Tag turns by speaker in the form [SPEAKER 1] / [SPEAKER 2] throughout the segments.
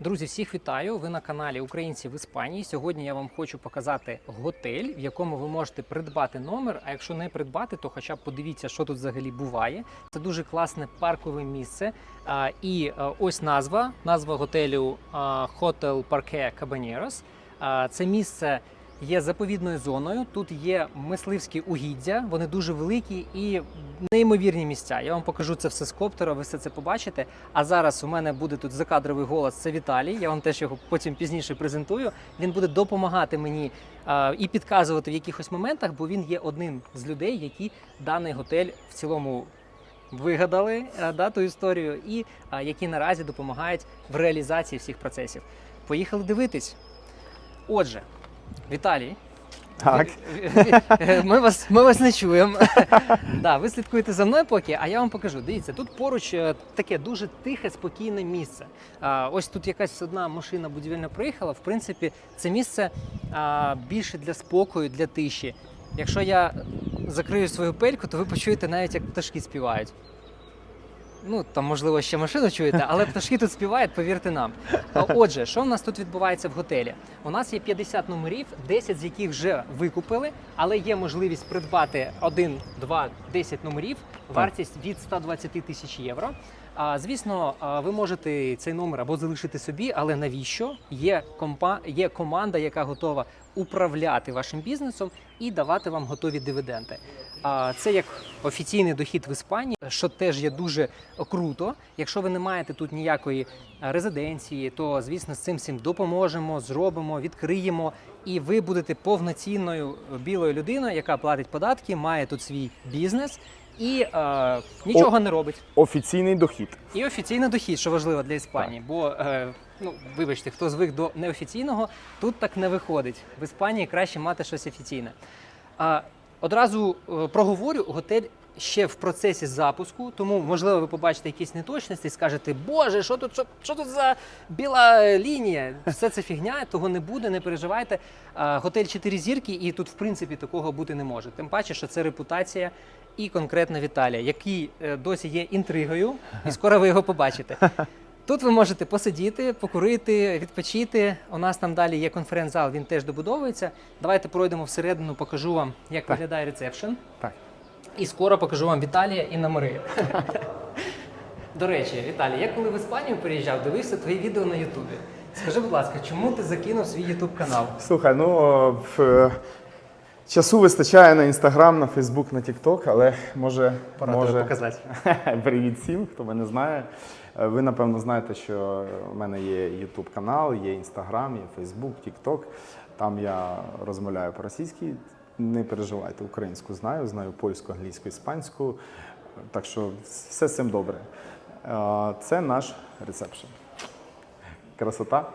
[SPEAKER 1] Друзі, всіх вітаю! Ви на каналі Українці в Іспанії. Сьогодні я вам хочу показати готель, в якому ви можете придбати номер. А якщо не придбати, то хоча б подивіться, що тут взагалі буває. Це дуже класне паркове місце. І а, ось назва. Назва готелю а, Hotel Parque Cabaneros. Це місце є заповідною зоною. Тут є мисливські угіддя, вони дуже великі і неймовірні місця. Я вам покажу це все з коптера, ви все це побачите. А зараз у мене буде тут закадровий голос. Це Віталій. Я вам теж його потім пізніше презентую. Він буде допомагати мені а, і підказувати в якихось моментах, бо він є одним з людей, які даний готель в цілому. Вигадали да, ту історію, і а, які наразі допомагають в реалізації всіх процесів. Поїхали дивитись. Отже, Віталій,
[SPEAKER 2] Так.
[SPEAKER 1] ми вас, ми вас не чуємо. да, ви слідкуєте за мною поки, а я вам покажу. Дивіться, тут поруч е, таке дуже тихе, спокійне місце. А, ось тут якась одна машина будівельна проїхала. В принципі, це місце а, більше для спокою, для тиші. Якщо я закрию свою пельку, то ви почуєте навіть, як пташки співають. Ну, там, можливо, ще машину чуєте, але пташки тут співають, повірте нам. Отже, що в нас тут відбувається в готелі? У нас є 50 номерів, 10 з яких вже викупили, але є можливість придбати 1, 2, 10 номерів, вартість від 120 тисяч євро. А, звісно, ви можете цей номер або залишити собі, але навіщо? Є, компа... є команда, яка готова управляти вашим бізнесом і давати вам готові дивіденди. А це як офіційний дохід в Іспанії, що теж є дуже круто. Якщо ви не маєте тут ніякої резиденції, то звісно з цим всім допоможемо, зробимо, відкриємо, і ви будете повноцінною білою людиною, яка платить податки, має тут свій бізнес і е, нічого не робить.
[SPEAKER 2] Офіційний дохід.
[SPEAKER 1] І офіційний дохід, що важливо для Іспанії, бо е, ну вибачте, хто звик до неофіційного, тут так не виходить. В Іспанії краще мати щось офіційне. А одразу е, проговорю, готель ще в процесі запуску, тому можливо ви побачите якісь неточності і скажете, Боже, що тут що, що тут за біла лінія? Все це фігня, того не буде, не переживайте. Готель 4 зірки, і тут в принципі такого бути не може. Тим паче, що це репутація і конкретно Віталія, який е, досі є інтригою, і скоро ви його побачите. Тут ви можете посидіти, покурити, відпочити. У нас там далі є конференц-зал, він теж добудовується. Давайте пройдемо всередину, покажу вам, як
[SPEAKER 2] Так.
[SPEAKER 1] виглядає ресепшн.
[SPEAKER 2] Так.
[SPEAKER 1] І скоро покажу вам Віталія і номери. До речі, Віталій, я коли в Іспанію приїжджав, дивився твої відео на Ютубі. Скажи, будь ласка, чому ти закинув свій Ютуб канал?
[SPEAKER 2] Слухай, ну в, е, часу вистачає на інстаграм, на Фейсбук, на Тікток, але може.
[SPEAKER 1] Пора
[SPEAKER 2] може...
[SPEAKER 1] показати.
[SPEAKER 2] Привіт всім, хто мене знає. Е, Ви напевно знаєте, що в мене є YouTube канал, є Інстаграм, є Фейсбук, Тікток. Там я розмовляю по-російськи. Не переживайте, українську знаю, знаю польську, англійську, іспанську. Так що все з цим добре. Е, Це наш ресепшн. Красота.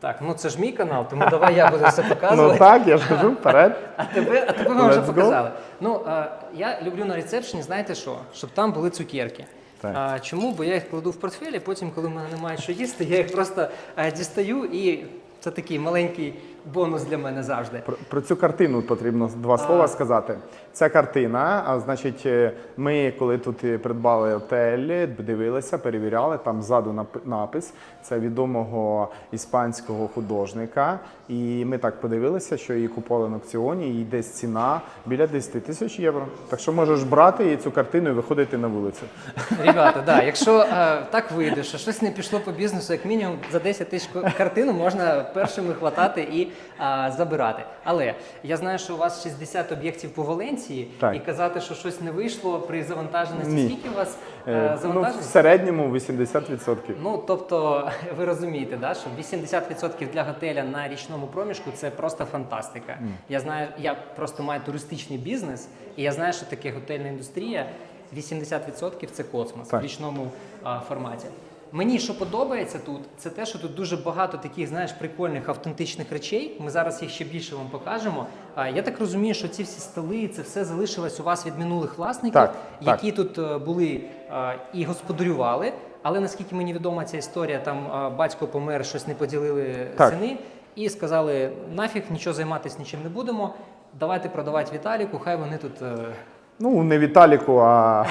[SPEAKER 1] Так, ну це ж мій канал, тому давай я буду все показувати.
[SPEAKER 2] Ну так, я ж кажу, вперед.
[SPEAKER 1] А тебе, а тебе ми вже
[SPEAKER 2] Let's go.
[SPEAKER 1] показали. Ну а, я люблю на ресепшені, знаєте що? Щоб там були цукерки.
[SPEAKER 2] Так.
[SPEAKER 1] А, чому? Бо я їх кладу в портфелі, потім, коли в мене немає що їсти, я їх просто а, дістаю, і це такий маленький бонус для мене завжди.
[SPEAKER 2] Про, про цю картину потрібно два слова сказати. Ця картина, а значить, е, ми коли тут е, придбали отель, дивилися, перевіряли, там ззаду нап- напис це відомого іспанського художника. І ми так подивилися, що її купували на аукціоні, і десь ціна біля 10 тисяч євро. Так що можеш брати цю картину і виходити на вулицю.
[SPEAKER 1] Ребята, да, якщо е, так вийде, що щось не пішло по бізнесу, як мінімум за 10 тисяч картину можна першими хватати і е, забирати. Але я знаю, що у вас 60 об'єктів по Валенції,
[SPEAKER 2] Так.
[SPEAKER 1] і казати, що щось не вийшло при завантаженості.
[SPEAKER 2] Ні.
[SPEAKER 1] Скільки у вас
[SPEAKER 2] Е,
[SPEAKER 1] е,
[SPEAKER 2] Ну, в середньому 80%.
[SPEAKER 1] Ну, тобто, ви розумієте, да, що 80% для готеля на річному проміжку це просто фантастика. Я знаю, я просто маю туристичний бізнес, і я знаю, що таке готельна індустрія. 80% це космос
[SPEAKER 2] Так.
[SPEAKER 1] в річному а, форматі. Мені що подобається тут, це те, що тут дуже багато таких, знаєш, прикольних автентичних речей. Ми зараз їх ще більше вам покажемо. А, я так розумію, що ці всі столи, це все залишилось у вас від минулих власників,
[SPEAKER 2] Так, так.
[SPEAKER 1] які тут е, були е, і господарювали. Але наскільки мені відома ця історія, там е, батько помер, щось не поділили
[SPEAKER 2] Так.
[SPEAKER 1] сини, і сказали: нафіг, нічого займатися нічим не будемо. Давайте продавати Віталіку, хай вони тут.
[SPEAKER 2] Ну, не Віталіку, а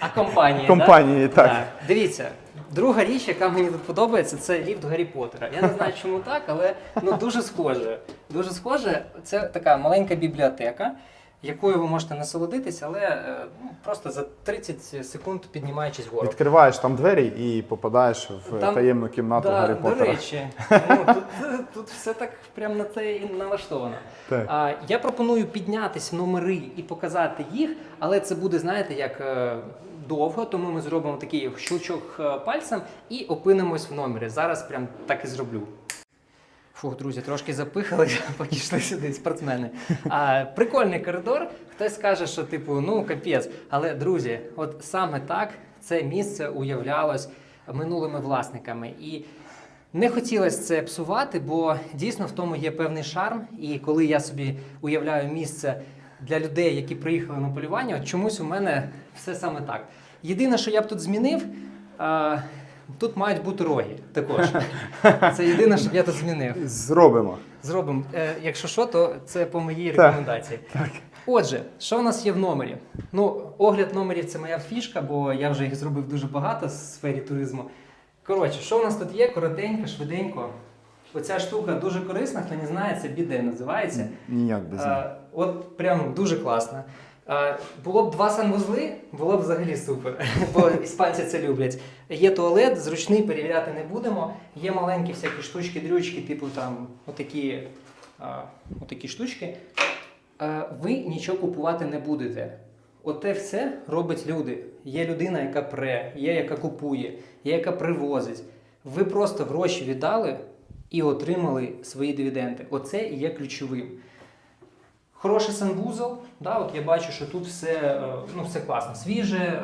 [SPEAKER 1] А компанії.
[SPEAKER 2] Компанії,
[SPEAKER 1] да?
[SPEAKER 2] так.
[SPEAKER 1] Да. Дивіться, Друга річ, яка мені тут подобається, це ліфт Гаррі Поттера. Я не знаю, чому так, але ну дуже схоже. Дуже схоже. Це така маленька бібліотека, якою ви можете насолодитись, але е, ну, просто за 30 секунд піднімаючись вгору.
[SPEAKER 2] Відкриваєш там двері і попадаєш в
[SPEAKER 1] Там-
[SPEAKER 2] таємну кімнату
[SPEAKER 1] Да,
[SPEAKER 2] Гаррі
[SPEAKER 1] До речі, ну, тут, тут все так прямо на це і налаштовано.
[SPEAKER 2] Так.
[SPEAKER 1] А, я пропоную піднятись в номери і показати їх, але це буде, знаєте, як е, довго, тому ми зробимо такий щелчок е, пальцем і опинимось в номері. Зараз прям так і зроблю. Фух, друзі, трошки запихали, поки йшли сюди спортсмени. А, прикольний коридор. Хтось скаже, що типу, ну капець. Але друзі, от саме так це місце уявлялось минулими власниками. І не хотілося це псувати, бо дійсно в тому є певний шарм. І коли я собі уявляю місце для людей, які приїхали на полювання, от чомусь у мене все саме так. Єдине, що я б тут змінив. Тут мають бути роги також. Це єдине, що я тут змінив.
[SPEAKER 2] Зробимо.
[SPEAKER 1] Зробимо. Е, якщо що, то це по моїй
[SPEAKER 2] Так,
[SPEAKER 1] рекомендації. Отже, що в нас є в номері? Ну, огляд номерів це моя фішка, бо я вже їх зробив дуже багато в сфері туризму. Коротше, що в нас тут є? Коротенько, швиденько. Оця штука дуже корисна, хто не знає, це біде називається.
[SPEAKER 2] Ніяк без них.
[SPEAKER 1] От прям дуже класно. Було б два санвузли, було б взагалі супер, бо іспанці це люблять. Є туалет, зручний, перевіряти не будемо. Є маленькі всякі штучки-дрючки, типу там отакі, отакі штучки. Ви нічого купувати не будете. Оте все робить люди. Є людина, яка пре, є яка купує, є яка привозить. Ви просто гроші віддали і отримали свої дивіденди. Оце є ключовим. Хороший санвузол, да, от я бачу, що тут все, е, ну, все класно, свіже. е,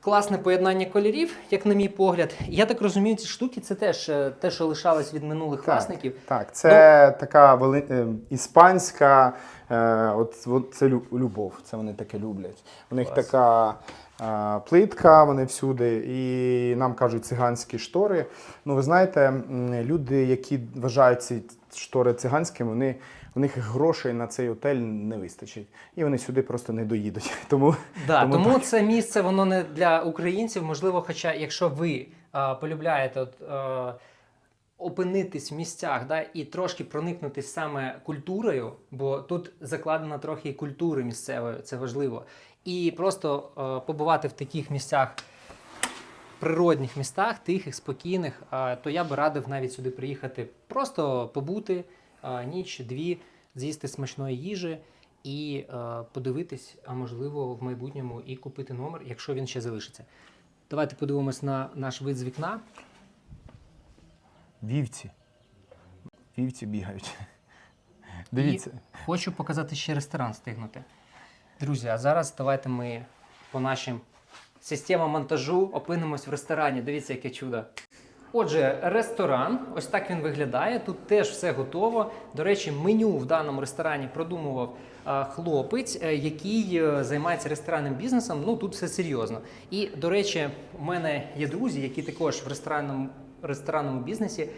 [SPEAKER 1] Класне поєднання кольорів, як на мій погляд. Я так розумію, ці штуки це теж е, те, що лишалось від минулих
[SPEAKER 2] Так.
[SPEAKER 1] власників.
[SPEAKER 2] Так, це така вели... іспанська, е, от, от це любов, це вони таке люблять. У них
[SPEAKER 1] Клас.
[SPEAKER 2] така е, плитка, вони всюди, і нам кажуть циганські штори. Ну, ви знаєте, люди, які вважають ці штори циганськими, вони. У них грошей на цей отель не вистачить, і вони сюди просто не доїдуть. Тому
[SPEAKER 1] Да,
[SPEAKER 2] Тому
[SPEAKER 1] тому це місце воно не для українців. Можливо, хоча якщо ви а, полюбляєте от, е, опинитись в місцях да, і трошки проникнутись саме культурою, бо тут закладено трохи і культури місцевої, це важливо. І просто е, побувати в таких місцях. Природних містах, тихих, спокійних, то я би радив навіть сюди приїхати, просто побути ніч, дві, з'їсти смачної їжі і подивитись, а можливо, в майбутньому і купити номер, якщо він ще залишиться. Давайте подивимось на наш вид з вікна.
[SPEAKER 2] вівці. Вівці бігають. Дивіться.
[SPEAKER 1] І хочу показати ще ресторан встигнути. Друзі, а зараз давайте ми по нашим системам монтажу опинимось в ресторані. Дивіться, яке чудо. Отже, ресторан, ось так він виглядає. Тут теж все готово. До речі, меню в даному ресторані продумував хлопець, е, який е, займається ресторанним бізнесом. Ну тут все серйозно. І до речі, у мене є друзі, які також в ресторанному, ресторанному бізнесі.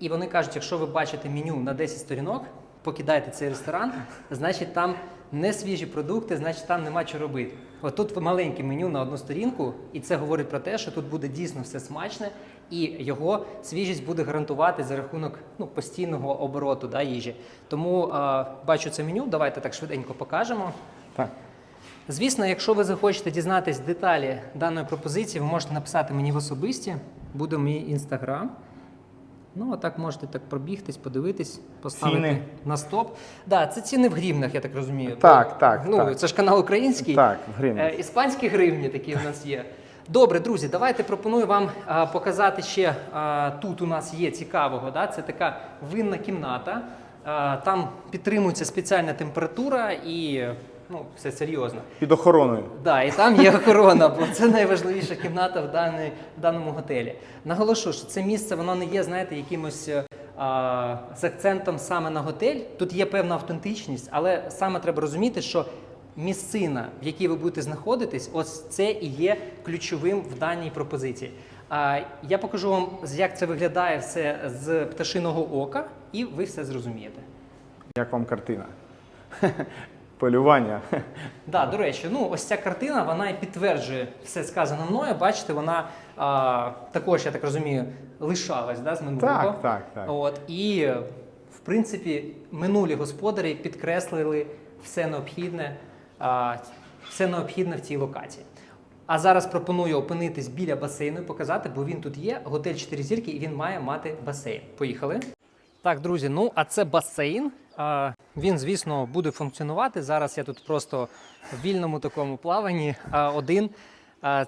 [SPEAKER 1] І вони кажуть, якщо ви бачите меню на 10 сторінок, покидайте цей ресторан, значить там не свіжі продукти, значить там нема що робити. От тут маленьке меню на одну сторінку, і це говорить про те, що тут буде дійсно все смачне, і його свіжість буде гарантувати за рахунок ну, постійного обороту да, їжі. Тому е, бачу це меню, давайте так швиденько покажемо.
[SPEAKER 2] Так.
[SPEAKER 1] Звісно, якщо ви захочете дізнатись деталі даної пропозиції, ви можете написати мені в особисті, буде мій інстаграм. Ну, а так можете так пробігтись, подивитись, поставити
[SPEAKER 2] Ціни.
[SPEAKER 1] на стоп. Да, це ціни в гривнах, я так розумію.
[SPEAKER 2] Так, так,
[SPEAKER 1] Ну,
[SPEAKER 2] так.
[SPEAKER 1] це ж канал український.
[SPEAKER 2] Так, в гривнях.
[SPEAKER 1] Е, Іспанські гривні такі в нас є. Добре, друзі, давайте пропоную вам а, показати ще а, тут у нас є цікавого. Да? Це така винна кімната. А, там підтримується спеціальна температура і ну, все серйозно.
[SPEAKER 2] Під охороною.
[SPEAKER 1] Да, і там є охорона, бо це найважливіша кімната в, даній, в даному готелі. Наголошу, що це місце воно не є, знаєте, якимось е, а, з акцентом саме на готель. Тут є певна автентичність, але саме треба розуміти, що місцина, в якій ви будете знаходитись, ось це і є ключовим в даній пропозиції. А, я покажу вам, як це виглядає все з пташиного ока, і ви все зрозумієте.
[SPEAKER 2] Як вам картина? Полювання.
[SPEAKER 1] Да, до речі, ну ось ця картина вона і підтверджує все сказане мною. Бачите, вона а, також, я так розумію, лишалась да, з минулого.
[SPEAKER 2] Так, так, так.
[SPEAKER 1] От, і, в принципі, минулі господарі підкреслили все необхідне, а, все необхідне в цій локації. А зараз пропоную опинитись біля басейну і показати, бо він тут є. Готель 4 зірки, і він має мати басейн. Поїхали. Так, друзі, ну а це басейн. Він, звісно, буде функціонувати. Зараз я тут просто в вільному такому плаванні один.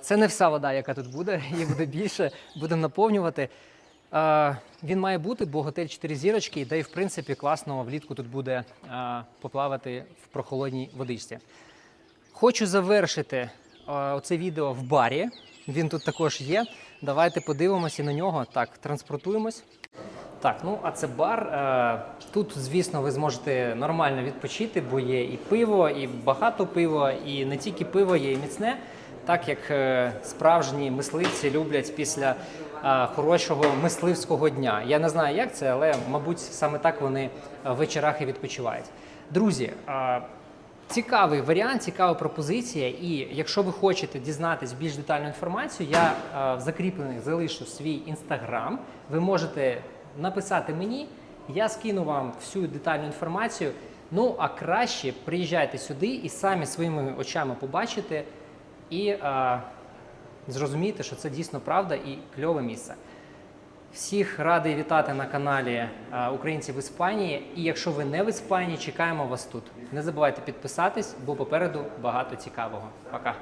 [SPEAKER 1] Це не вся вода, яка тут буде, її буде більше, будемо наповнювати. Він має бути, бо готель 4 зірочки, де і в принципі класно влітку тут буде поплавати в прохолодній водичці. Хочу завершити оце відео в барі. Він тут також є. Давайте подивимося на нього. Так, транспортуємось. Так, ну а це бар. Е, Тут, звісно, ви зможете нормально відпочити, бо є і пиво, і багато пива, і не тільки пиво, є і міцне. Так як е, справжні мисливці люблять після е, хорошого мисливського дня. Я не знаю, як це, але мабуть саме так вони в вечорах і відпочивають. Друзі, Цікавий варіант, цікава пропозиція. І якщо ви хочете дізнатись більш детальну інформацію, я в закріплених залишу свій інстаграм. Ви можете написати мені, я скину вам всю детальну інформацію. Ну а краще приїжджайте сюди і самі своїми очами побачите і е, зрозумієте, що це дійсно правда і кльове місце. Всіх радий вітати на каналі е, Українці в Іспанії. І якщо ви не в Іспанії, чекаємо вас тут. Не забувайте підписатись, бо попереду багато цікавого. Пока.